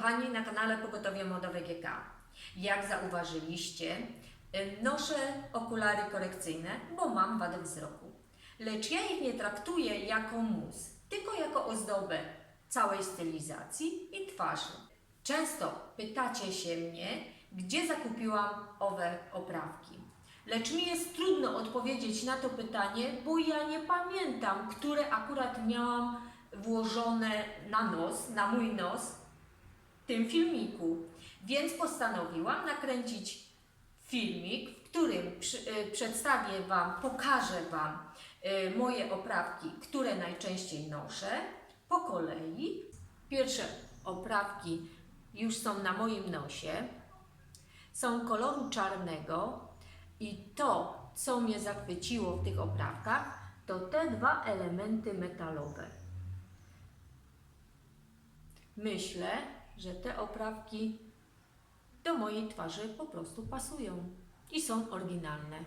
kochani, na kanale Pogotowie Modowe GK. Jak zauważyliście, y, noszę okulary korekcyjne, bo mam wadę wzroku. Lecz ja ich nie traktuję jako mus, tylko jako ozdobę całej stylizacji i twarzy. Często pytacie się mnie, gdzie zakupiłam owe oprawki. Lecz mi jest trudno odpowiedzieć na to pytanie, bo ja nie pamiętam, które akurat miałam włożone na nos, na mój nos tym filmiku. Więc postanowiłam nakręcić filmik, w którym przy, y, przedstawię Wam, pokażę Wam y, moje oprawki, które najczęściej noszę po kolei. Pierwsze oprawki już są na moim nosie. Są koloru czarnego i to, co mnie zachwyciło w tych oprawkach, to te dwa elementy metalowe. Myślę, że te oprawki do mojej twarzy po prostu pasują i są oryginalne.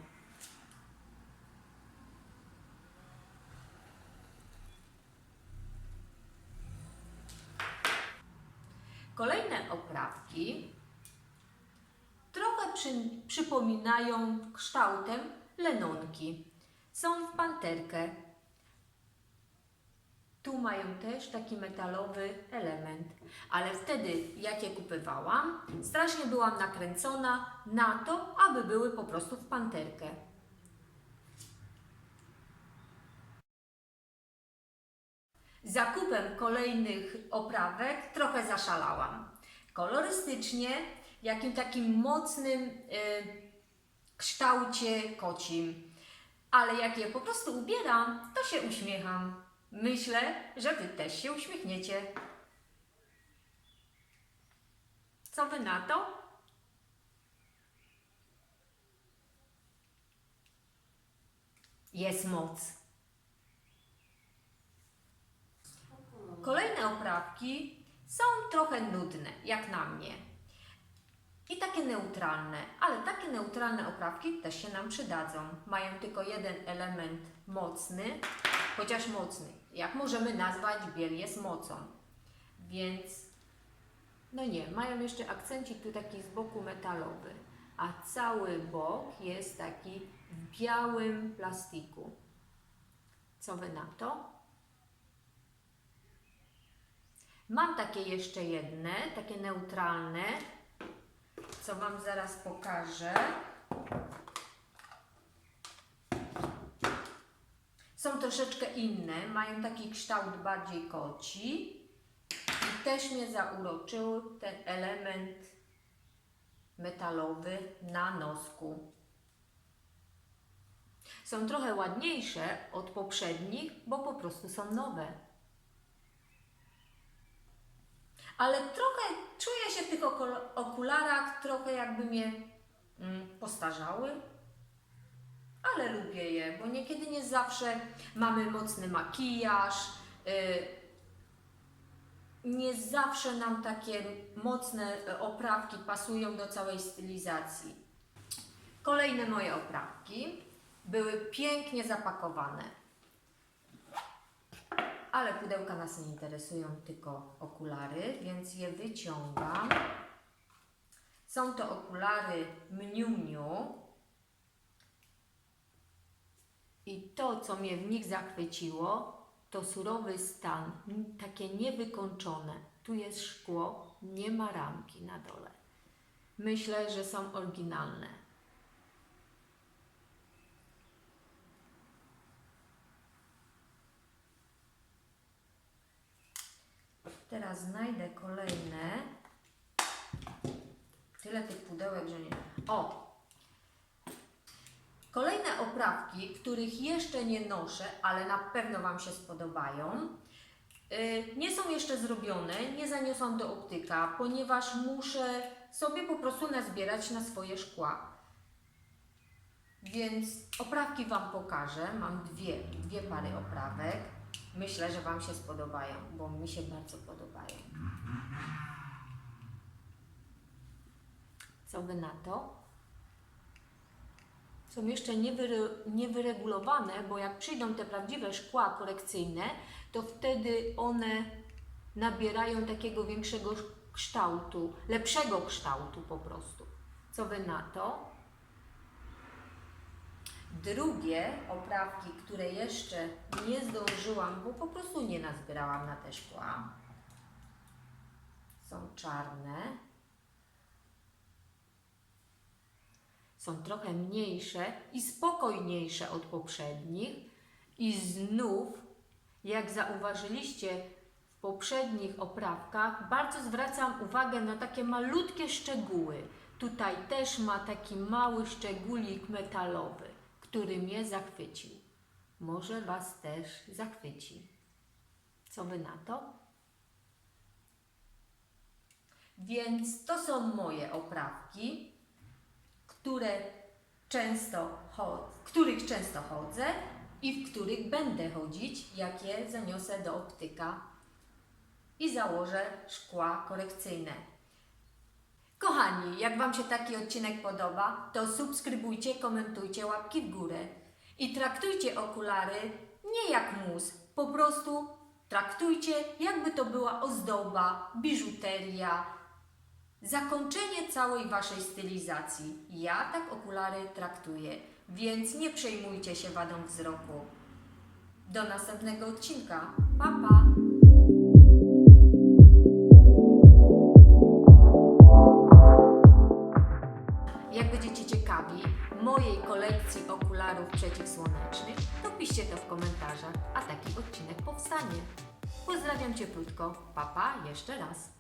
Kolejne oprawki trochę przy, przypominają kształtem lenonki. Są w panterkę. Mają też taki metalowy element, ale wtedy, jak je kupywałam, strasznie byłam nakręcona na to, aby były po prostu w panterkę. Zakupem kolejnych oprawek trochę zaszalałam. Kolorystycznie, jakim takim mocnym y, kształcie kocim. Ale jak je po prostu ubieram, to się uśmiecham. Myślę, że Wy też się uśmiechniecie. Co Wy na to? Jest moc. Kolejne oprawki są trochę nudne, jak na mnie. I takie neutralne, ale takie neutralne oprawki też się nam przydadzą. Mają tylko jeden element mocny, chociaż mocny. Jak możemy nazwać, biel jest mocą. Więc, no nie, mają jeszcze akcencik tu taki z boku metalowy, a cały bok jest taki w białym plastiku. Co Wy na to? Mam takie jeszcze jedne, takie neutralne, co Wam zaraz pokażę. Są troszeczkę inne, mają taki kształt bardziej koci i też mnie zauroczył ten element metalowy na nosku. Są trochę ładniejsze od poprzednich, bo po prostu są nowe. Ale trochę czuję się w tych okul- okularach, trochę jakby mnie mm, postarzały. Ale lubię je, bo niekiedy nie zawsze mamy mocny makijaż. y, nie zawsze nam takie mocne y, oprawki pasują do całej stylizacji. Kolejne moje oprawki były pięknie zapakowane. Ale pudełka nas nie interesują, tylko okulary, więc je wyciągam. Są to okulary Mniu Mniu. I to, co mnie w nich zachwyciło, to surowy stan, takie niewykończone. Tu jest szkło, nie ma ramki na dole. Myślę, że są oryginalne. Teraz znajdę kolejne. Tyle tych pudełek, że nie. O! Kolejne oprawki, których jeszcze nie noszę, ale na pewno Wam się spodobają. Yy, nie są jeszcze zrobione, nie zaniosłam do optyka, ponieważ muszę sobie po prostu nazbierać na swoje szkła. Więc oprawki Wam pokażę. Mam dwie, dwie pary oprawek. Myślę, że Wam się spodobają, bo mi się bardzo podobają. Co Wy na to? Są jeszcze niewyre, niewyregulowane, bo jak przyjdą te prawdziwe szkła korekcyjne, to wtedy one nabierają takiego większego kształtu, lepszego kształtu po prostu. Co wy na to? Drugie oprawki, które jeszcze nie zdążyłam, bo po prostu nie nazbierałam na te szkła, są czarne. Są trochę mniejsze i spokojniejsze od poprzednich. I znów, jak zauważyliście w poprzednich oprawkach, bardzo zwracam uwagę na takie malutkie szczegóły. Tutaj też ma taki mały szczególik metalowy, który mnie zachwycił. Może Was też zachwyci. Co Wy na to? Więc to są moje oprawki, które często których często chodzę i w których będę chodzić, jak je zaniosę do optyka i założę szkła korekcyjne. Kochani, jak Wam się taki odcinek podoba, to subskrybujcie, komentujcie, łapki w górę i traktujcie okulary nie jak mus, po prostu traktujcie jakby to była ozdoba, biżuteria, zakończenie całej Waszej stylizacji. Ja tak okulary traktuję, więc nie przejmujcie się wadą wzroku. Do następnego odcinka. Pa, pa! Jak będziecie ciekawi mojej kolekcji okularów przeciwsłonecznych, to piszcie to w komentarzach, a taki odcinek powstanie. Pozdrawiam Cię krótko. Papa, jeszcze raz.